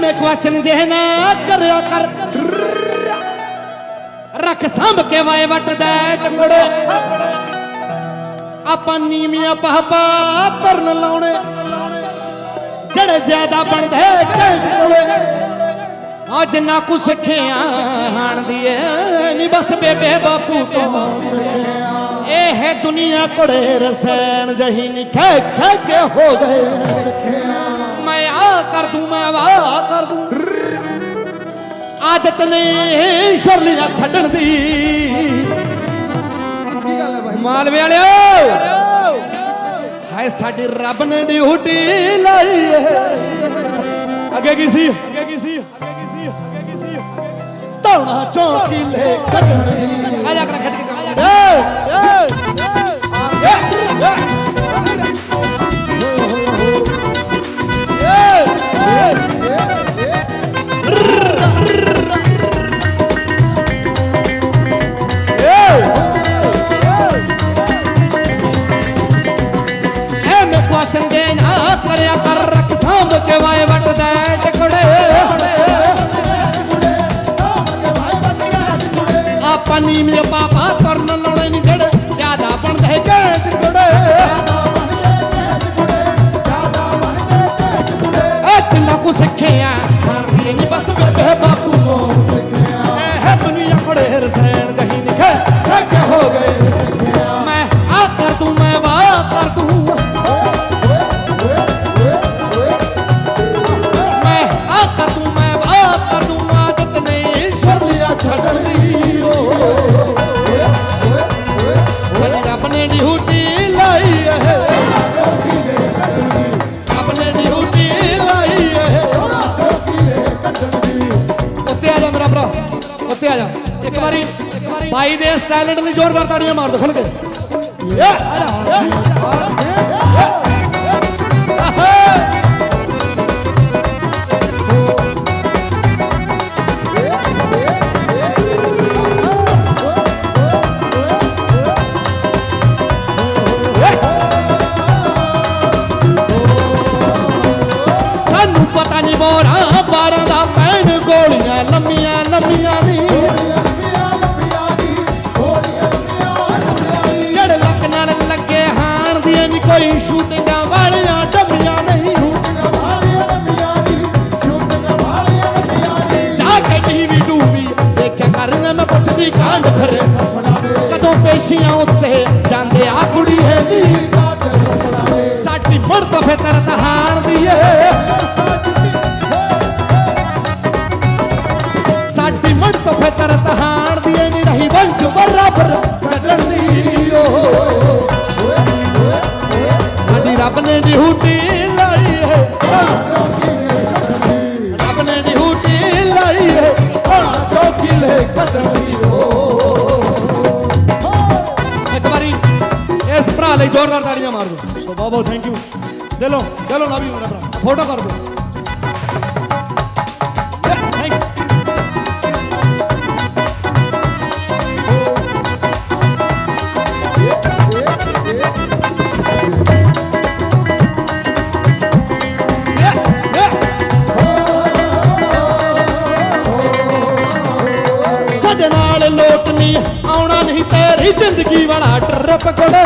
ਐਵੇਂ ਕੁਐਸਚਨ ਜੇ ਨਾ ਕਰਿਆ ਕਰ। ਰੱਖ ਸੰਭ ਕੇ ਵਾਏ ਵੱਟਦਾ ਟਕੜੇ। ਆਪਾਂ ਨੀਵੀਆਂ ਪਾਪਾ ਤਰਨ ਲਾਉਣੇ। ਜਿਹੜੇ ਜ਼ਿਆਦਾ ਬਣਦੇ ਘੈਂਟ ਆ ਜਿੰਨਾ ਕੁ ਸਿੱਖਿਆ ਹਾਣ ਦੀ ਏ ਬਸ ਬੇਬੇ ਬਾਪੂ ਤੋਂ। ਇਹ ਦੁਨੀਆ ਕੋੜੇ ਰਸੈਣ ਜਹੀ ਨੀ ਖੈ ਖੈ ਕੇ ਹੋ ਗਏ। ਕਰ ਦੂੰ ਮੈਂ ਵਾਹ ਕਰ ਦੂੰ। ਆਦਤ ਨੇ ਸ਼ਰਲੀਆਂ ਛੱਡਣ ਦੀ। ਕੀ ਗੱਲ ਹੈ ਬਾਈ ਮਾਲਵੇ ਵਾਲਿਓ, ਹਾਏ ਸਾਡੀ ਰੱਬ ਨੇ ਡਿਊਟੀ ਲਾਈ ਏ। ਅੱਗੇ ਕੀ ਸੀ? ਅੱਗੇ ਕੀ ਸੀ? ਧੌਣਾ ਚੌਕੀ ਲੈ ਕੱਢਣੀ। ਆ ਜਾ ਕਰ ਖਿੱਚ ਕੇ ਕੰਮ। ਏ ਐਵੇਂ ਆ ਜਾ ਇੱਕ ਵਾਰੀ। ਬਾਈ ਦੇ ਇਸ ਟੈਲੈਂਟ ਲਈ ਜ਼ੋਰਦਾਰ ਤਾੜੀਆਂ ਮਾਰ ਦੋ ਖੁੱਲ ਕੇ। ਏ ਆ ਜਾ ਦੀਆਂ ਨਹੀਂ ਕੋਈ ਸ਼ੂਟਿੰਗਾਂ ਵਾਲੀਆਂ ਡੱਬੀਆਂ ਨਹੀਂ। ਜਾ ਕੇ ਟੀਵੀ ਟੂਵੀ ਦੇਖਿਆ ਕਰਨ, ਮੈਂ ਪੁੱਛਦੀ ਕਾਂਡ ਫਿਰ। ਕਦੋਂ ਪੇਸ਼ੀਆਂ ਉੱਤੇ ਜਾਂਦੇ ਆ ਕੁੜੀ ਹੈ ਜੀ ਸਾਡੀ ਮੁੜ ਤੋਂ ਫਿਤਰ ਤਹਾਣ ਏ। ਰੱਬ ਨੇ ਡਿਊਟੀ ਲਾਈ ਹੈ। ਰੱਬ ਨੇ ਡਿਊਟੀ ਲਾਈ ਹੈ। ਚੌਕੀ ਲੈ ਕੱਢਣ ਦੀ ਇੱਕ ਵਾਰੀ ਇਸ ਭਰਾ ਲਈ ਜ਼ੋਰਦਾਰ ਤਾੜੀਆਂ ਮਾਰ ਦਿਓ। ਸੋ ਬਹੁਤ ਬਹੁਤ ਥੈਂਕ ਯੂ ਚਲੋ ਚਲੋ ਨਾ ਵੀ ਮੇਰਾ ਭਰਾ। ਫੋਟੋ ਕਰ ਦਿਓ। ਲੋਟ ਨਹੀਂ, ਆਉਣਾ ਨਹੀਂ, ਤੇਰੀ ਜ਼ਿੰਦਗੀ ਵਾਲਾ ਟਰਪ ਕੋਲੇ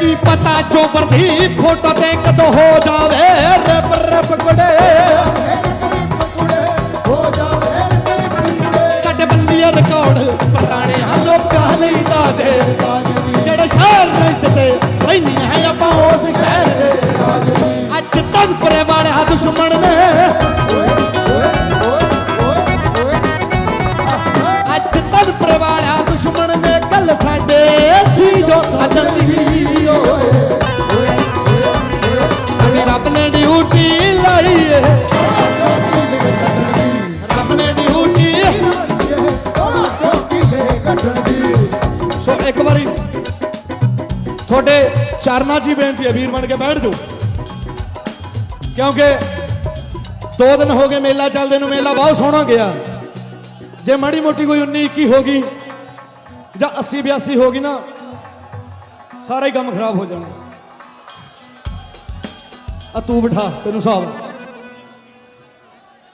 ਕੀ ਪਤਾ ਚੋਬਰ ਦੀ ਫੋਟੋ ਤੇ ਕਦੋਂ ਹੋ ਜਾਵੇ, ਰਪ ਰਪ ਕੁੜੇ। ਸਾਡੇ ਬੰਦੀਆਂ ਰਿਕਾਰਡ, ਪੁਰਾਣਿਆਂ ਲੋਕਾਂ ਲਈ ਦਾ ਜਿਹੜੇ ਸ਼ਹਿਰ ਰੈਂਟ ਤੇ ਰਹਿੰਦੀਆਂ ਹੈ ਆਪਾਂ ਉਸ ਸ਼ਹਿਰ ਦੇ। ਅੱਜ ਤੱਕ ਪਰੇ ਵਾਲਿਆ ਦੁਸ਼ਮਣ ਨੇ ਜੋ ਸਾਜਣ ਦੀ ਓਏ। ਸਾਡੀ ਰੱਬ ਨੇ ਡਿਊਟੀ ਲਾਈ ਏ। ਰੱਬ ਨੇ ਡਿਊਟੀ ਸੋ ਇੱਕ ਵਾਰੀ ਤੁਹਾਡੇ ਚਰਨਾਂ 'ਚ ਹੀ ਬੇਨਤੀ ਹੈ, ਵੀਰ ਬਣ ਕੇ ਬੈਠ ਜਾਓ। ਕਿਉਂਕਿ ਦੋ ਦਿਨ ਹੋ ਗਏ ਮੇਲਾ ਚੱਲਦੇ ਨੂੰ, ਮੇਲਾ ਬਹੁਤ ਸੋਹਣਾ ਗਿਆ। ਜੇ ਮਾੜੀ ਮੋਟੀ ਕੋਈ 19 21 ਹੋ ਗਈ ਜਾਂ 80 82 ਹੋ ਗਈ ਨਾ ਸਾਰਾ ਹੀ ਕੰਮ ਖਰਾਬ ਹੋ ਜਾਣਾ। ਆ ਤੂੰ ਬਿਠਾ ਤੈਨੂੰ ਹਿਸਾਬ